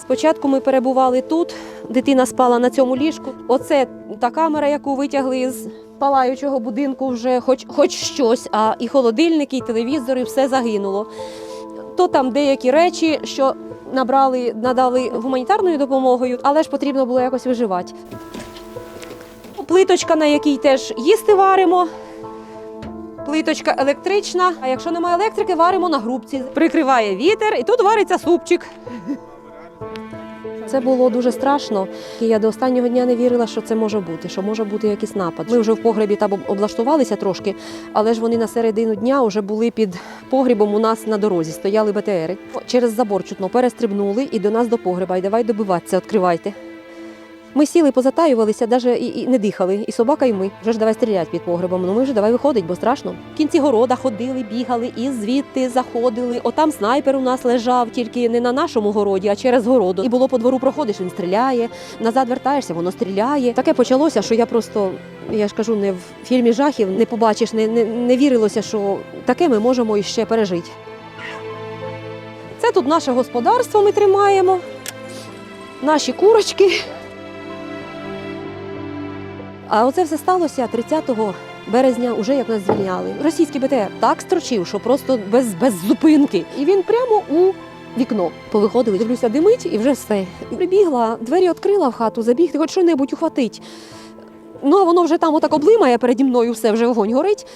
Спочатку ми перебували тут, дитина спала на цьому ліжку. Оце та камера, яку витягли з палаючого будинку, вже хоч, хоч щось, а і холодильники, і телевізори, все загинуло. То там деякі речі, що набрали, надали гуманітарною допомогою, але ж потрібно було якось виживати. Плиточка, на якій теж їсти варимо. Плиточка електрична. А якщо немає електрики, варимо на грубці. Прикриває вітер, і тут вариться супчик. Це було дуже страшно. І я до останнього дня не вірила, що це може бути, що може бути якийсь напад. Ми вже в погребі там облаштувалися трошки, але ж вони на середину дня вже були під погрібом у нас на дорозі, стояли БТРи. Через забор чутно перестрибнули і до нас до погреба. І давай добиватися, відкривайте. Ми сіли, позатаювалися, навіть і, і не дихали. І собака, і ми. Вже ж давай стріляти під погребом. Ну ми вже давай виходить, бо страшно. В кінці города ходили, бігали і звідти заходили. Отам снайпер у нас лежав, тільки не на нашому городі, а через городу. І було по двору проходиш, він стріляє. Назад вертаєшся, воно стріляє. Таке почалося, що я просто. Я ж кажу, не в фільмі жахів не побачиш, не, не, не вірилося, що таке ми можемо іще пережити. Це тут наше господарство ми тримаємо, наші курочки. А оце все сталося 30 березня, уже як нас звільняли. Російський БТР так строчив, що просто без, без зупинки. І він прямо у вікно повиходили. Дивлюся, димить і вже все. Прибігла, двері відкрила в хату, забігти, хоч що-небудь ухватить. Ну, а воно вже там отак облимає переді мною, все вже вогонь горить.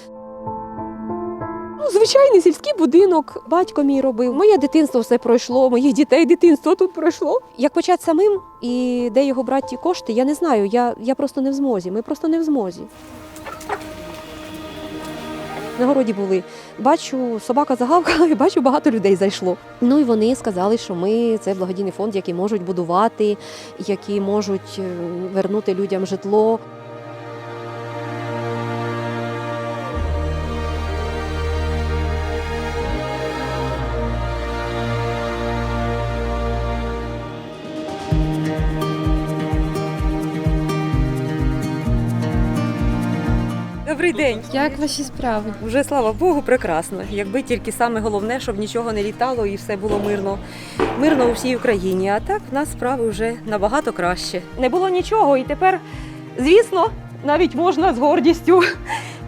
Ну, звичайний сільський будинок. Батько мій робив. Моє дитинство все пройшло, моїх дітей дитинство тут пройшло. Як почати самим і де його брати ті кошти, я не знаю. Я, я просто не в змозі. Ми просто не в змозі. На городі були. Бачу, собака загавкала, і бачу, багато людей зайшло. Ну і вони сказали, що ми це благодійний фонд, який можуть будувати, які можуть е, вернути людям житло. Добрий день. Як ваші справи? Вже слава Богу, прекрасно. Якби тільки саме головне, щоб нічого не літало і все було мирно. Мирно у всій Україні. А так в нас справи вже набагато краще. Не було нічого, і тепер, звісно, навіть можна з гордістю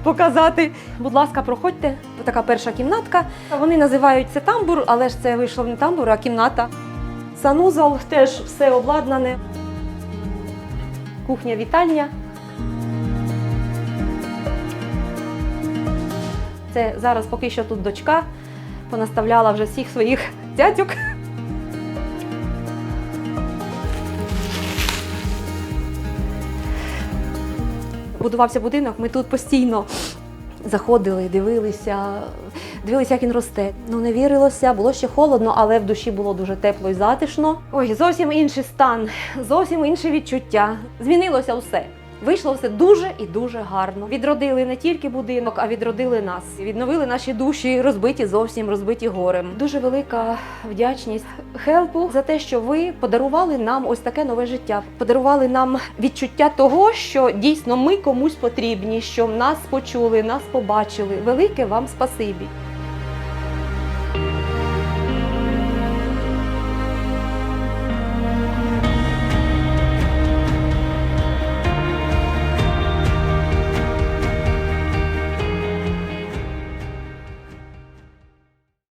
показати. Будь ласка, проходьте. Така перша кімнатка. Вони називають це тамбур, але ж це вийшло не тамбур, а кімната. Санузол теж все обладнане. Кухня, Це зараз поки що тут дочка понаставляла вже всіх своїх цятюк. Будувався будинок, ми тут постійно заходили, дивилися, дивилися, як він росте. Ну не вірилося, було ще холодно, але в душі було дуже тепло і затишно. Ой, зовсім інший стан, зовсім інше відчуття. Змінилося все. Вийшло все дуже і дуже гарно. Відродили не тільки будинок, а відродили нас. Відновили наші душі, розбиті зовсім розбиті горем. Дуже велика вдячність хелпу за те, що ви подарували нам ось таке нове життя. Подарували нам відчуття того, що дійсно ми комусь потрібні, що нас почули, нас побачили. Велике вам спасибі.